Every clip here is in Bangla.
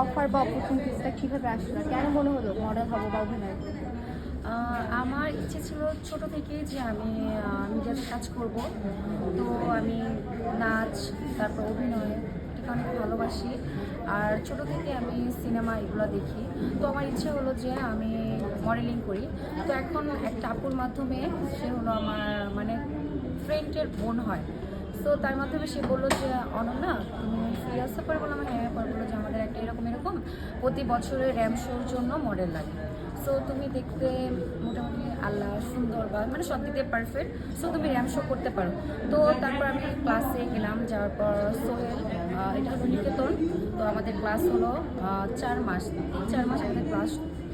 অফার বা অপরচুনিটিসটা কীভাবে আসলো? কেন মনে হলো মডেল হব বা অভিনয় আমার ইচ্ছে ছিল ছোট থেকে যে আমি মিডিয়াতে কাজ করব। তো আমি নাচ, তারপর অভিনয়, এটাকে অনেক ভালোবাসি। আর ছোট থেকে আমি সিনেমা এগুলো দেখি। তো আমার ইচ্ছে হলো যে আমি মডেলিং করি। তো এখন একটা আপুর মাধ্যমে সে হলো আমার মানে ফ্রেন্ডের বোন হয়। তো তার মাধ্যমে সে বলল যে, অনন্যা, তুমি ফ্রি আসতে পরে বললাম হ্যাঁ পরে বলল যে, আমাদের একটা এরকম এরকম প্রতি বছরে র্যাম শোর জন্য মডেল লাগে। সো তুমি দেখতে মোটামুটি আল্লাহ সুন্দর বা মানে সব দিক পারফেক্ট সো তুমি র্যাম শো করতে পারো। তো তারপর আমি ক্লাসে গেলাম, যাওয়ার পর সোহেল এটা হলো নিকেতন। তো আমাদের ক্লাস হলো চার মাস। তিন চার মাস আমাদের ক্লাস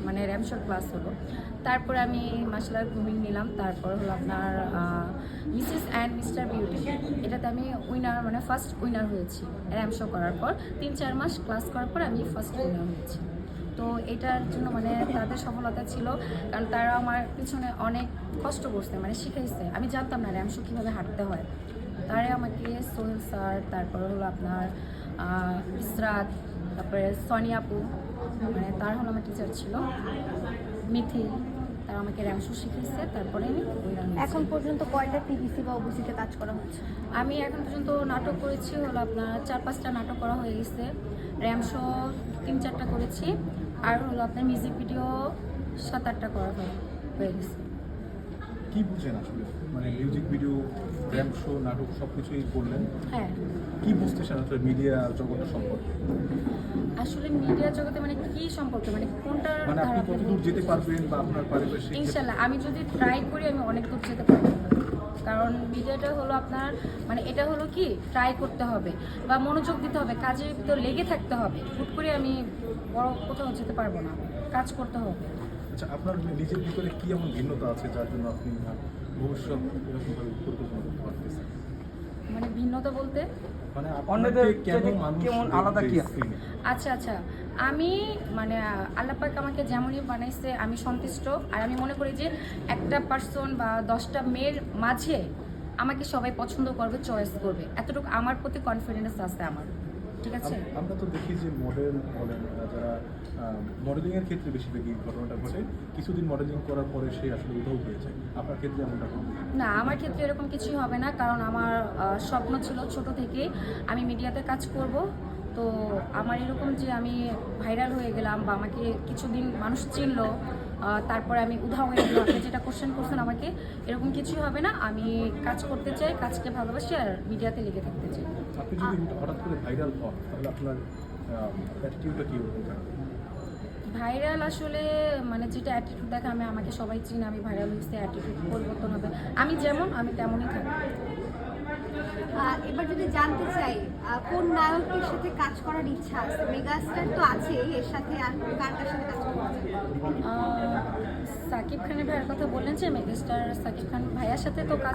মানে র্যাম শোর ক্লাস হলো। তারপরে আমি আর্ট গ্রুমিং নিলাম, তারপর হলো আপনার মিসেস অ্যান্ড মিস্টার বিউটি। এটাতে আমি উইনার মানে ফার্স্ট উইনার হয়েছি র্যাম শো করার পর। তিন, চার মাস ক্লাস করার পর আমি ফার্স্ট উইনার হয়েছি। তো এটার জন্য মানে তাদের সফলতা ছিল, কারণ তারা আমার পিছনে অনেক কষ্ট করছে মানে শিখাইছে। আমি জানতাম না র্যাম শো কীভাবে হাঁটতে হয়। তারে আমাকে সোহেল স্যার, তারপর হলো আপনার ইসরাত তারপরে সনিয়া আপু মানে তার হলো আমার টিচার ছিল। মিথিল তারা আমাকে র্যাম শো শিখিয়েছে তারপরে আমি। এখন পর্যন্ত কয়টা টিভিসি বা ওবিসিতে কাজ করা হচ্ছে? আমি এখন পর্যন্ত নাটক করেছি হলো আপনার চার পাঁচটা নাটক করা হয়ে গেছে। র্যাম শো তিন চারটা করেছি আর হলো আপনার মিউজিক ভিডিও সাত আটটা করা হয়ে গেছে। কি বুঝেন আসলে? মানে মিউজিক ভিডিও র্যাম্প শো নাটক সব কিছুই করলেন। হ্যাঁ। কি বুঝতেছেন আসলে মিডিয়া জগতের সম্পর্কে? আসলে মিডিয়া জগতে মানে কি সম্পর্কে? মানে কোনটার মানে আপনি কতদূর যেতে পারবেন বা আপনার পারিপার্শ্বিক ইনশাল্লাহ আমি যদি ট্রাই করি আমি অনেক দূর যেতে পারব। কারণ মিডিয়াটা হলো আপনার মানে এটা হলো কি? ট্রাই করতে হবে বা মনোযোগ দিতে হবে কাজের ভিতর লেগে থাকতে হবে। হুট করে আমি বড় কোথাও যেতে পারব না। কাজ করতে হবে। আচ্ছা আপনার নিজের ভিতরে কি এমন ভিন্নতা আছে যার জন্য আপনি ভবিষ্যৎ এরকমভাবে পরিকল্পনা করতে পারতেছেন? মানে ভিন্নতা বলতে? মানে অন্যদের আপনাকে কেন থেকে মানুষ কেমন আলাদা কি আছে? আচ্ছা আচ্ছা। আমি মানে আল্লাপাক আমাকে যেমনই বানাইছে আমি সন্তুষ্ট। আর আমি মনে করি যে একটা পার্সন বা দশটা মেয়ের মাঝে আমাকে সবাই পছন্দ করবে চয়েস করবে। এতটুকু আমার প্রতি কনফিডেন্স আছে আমার। ঠিক আছে? আম- আমরা তো দেখি যে মডেল বলেন যারা মডেলিং এর ক্ষেত্রে বেশিরভাগই ঘটনাটা ঘটে কিছুদিন মডেলিং করার পরে সে আসলে উধাও হয়ে যায়। আপনার ক্ষেত্রে এমনটা না আমার ক্ষেত্রে এরকম কিছুই হবে না কারণ আমার স্বপ্ন ছিল ছোট থেকে আমি মিডিয়াতে কাজ করব। তো আমার এরকম যে আমি ভাইরাল হয়ে গেলাম বা আমাকে কিছুদিন মানুষ চিনলো তারপরে আমি হয়ে আপনি যেটা কোশ্চেন করছেন আমাকে এরকম কিছুই হবে না। আমি কাজ করতে চাই কাজকে ভালোবাসি আর মিডিয়াতে লেগে থাকতে চাই। আপনি যদি হঠাৎ করে ভাইরাল হন তাহলে আপনার অ্যাটিটিউডটা কী ভাইরাল আসলে মানে যেটা অ্যাটিটিউড দেখে আমি আমাকে সবাই চিনে আমি ভাইরাল হয়েছে অ্যাটিটিউড পরিবর্তন হবে। আমি যেমন আমি তেমনই থাকি। এবার যদি জানতে চাই কোন নায়কের সাথে কাজ করার ইচ্ছা আছে? মেগাস্টার তো আছেই এর সাথে আর কার কার সাথে কাজ? আহ, সাকিব খানের ভাইয়ের কথা বললেন যে মেগাস্টার সাকিব খান ভাইয়ার সাথে তো কাজ